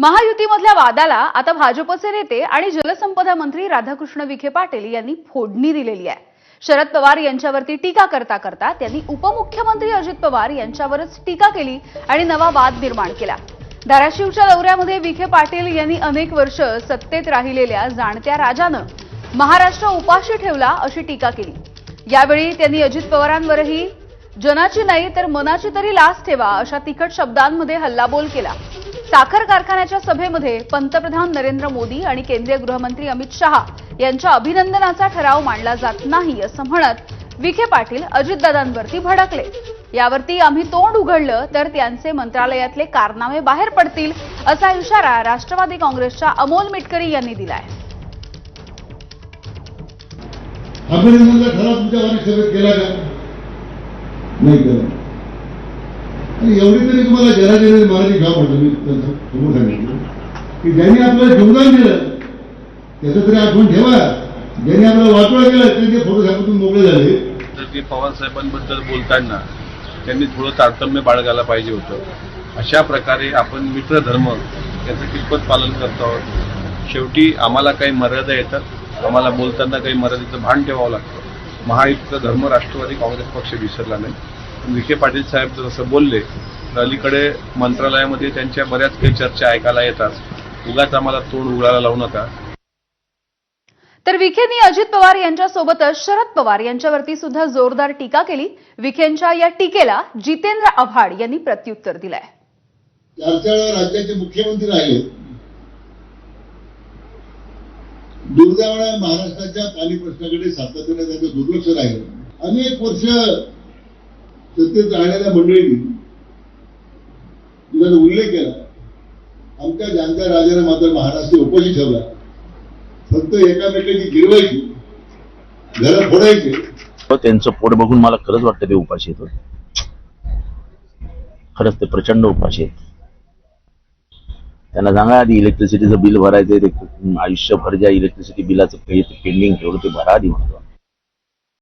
महायुतीमधल्या वादाला आता भाजपचे नेते आणि जलसंपदा मंत्री राधाकृष्ण विखे पाटील यांनी फोडणी दिलेली आहे. शरद पवार यांच्यावरती टीका करता करता त्यांनी उपमुख्यमंत्री अजित पवार यांच्यावरच टीका केली आणि नवा वाद निर्माण केला. धाराशिवच्या दौऱ्यामध्ये विखे पाटील यांनी अनेक वर्ष सत्तेत राहिलेल्या जाणत्या राजानं महाराष्ट्र उपाशी ठेवला अशी टीका केली. यावेळी त्यांनी अजित पवारांवरही जनाची नाही तर मनाची तरी लाच ठेवा अशा तिखट शब्दांमध्ये हल्लाबोल केला. साखर कारखान्याच्या सभेमध्ये पंतप्रधान नरेंद्र मोदी आणि केंद्रीय गृहमंत्री अमित शहा यांच्या अभिनंदनाचा ठराव मांडला जात नाही असं म्हणत विखे पाटील अजितदादांवरती भडकले. यावरती आम्ही तोंड उघडलं तर त्यांचे मंत्रालयातले कारनामे बाहेर पडतील असा इशारा राष्ट्रवादी काँग्रेसच्या अमोल मिटकरी यांनी दिलाय. अभिनंदनचा ठराव तुमच्या वारी सभेत केला का? नाही केला. एवढी तरी तुम्हाला जरा जराजरी मराठी गाव म्हटलं मी त्यांचं समोर सांगितलं की ज्यांनी आपलं योगदान दिलं त्याचं तरी आठवण ठेवा. ज्यांनी आपल्याला वाटोळा केला त्यांचे फोटो सांगून मोकळे झाले. तर ते पवार साहेबांबद्दल बोलताना त्यांनी थोडं तारतम्य बाळगायला पाहिजे होतं. अशा प्रकारे आपण मित्रधर्म याचं कितपत पालन करतो आहोत. शेवटी आम्हाला काही मर्यादा येतात. आम्हाला बोलताना काही मर्यादेचं भान ठेवावं लागतं. महायुक्त धर्म राष्ट्रवादी काँग्रेस पक्ष विसरला नाही. विखे पाटील साहेब जर असं बोलले तर अलीकडे मंत्रालयामध्ये त्यांच्या बऱ्याच काही चर्चा ऐकायला येतात. उगाच आम्हाला तोंड उघडायला लावू नका. तर विखेंनी अजित पवार यांच्यासोबतच शरद पवार यांच्यावरती सुद्धा जोरदार टीका केली. विखेंच्या या टीकेला जितेंद्र आव्हाड यांनी प्रत्युत्तर दिलंय. चार राज्याचे मुख्यमंत्री राहिले. दुर्दैवाने महाराष्ट्राच्या पाणी प्रश्नाकडे सातत्याने त्यांचं दुर्लक्ष राहिलं. अनेक वर्ष सत्तेत राहणाऱ्या मंडळींनी तिचा जो उल्लेख केला. आमच्या जाणत्या राजाने मात्र महाराष्ट्र उपाशी ठेवला फक्त एकामेकाची गिरवायची घर फोडायचे. त्यांचं पोट बघून मला खरंच वाटतं ते उपाशी येतो खरंच ते प्रचंड उपाशी आहेत. त्यांना सांगा आधी इलेक्ट्रिसिटीचं बिल भरायचं ते आयुष्यभर ज्या इलेक्ट्रिसिटी बिलाचं पेंडिंग ठेवलं ते भरा आधी म्हणतो.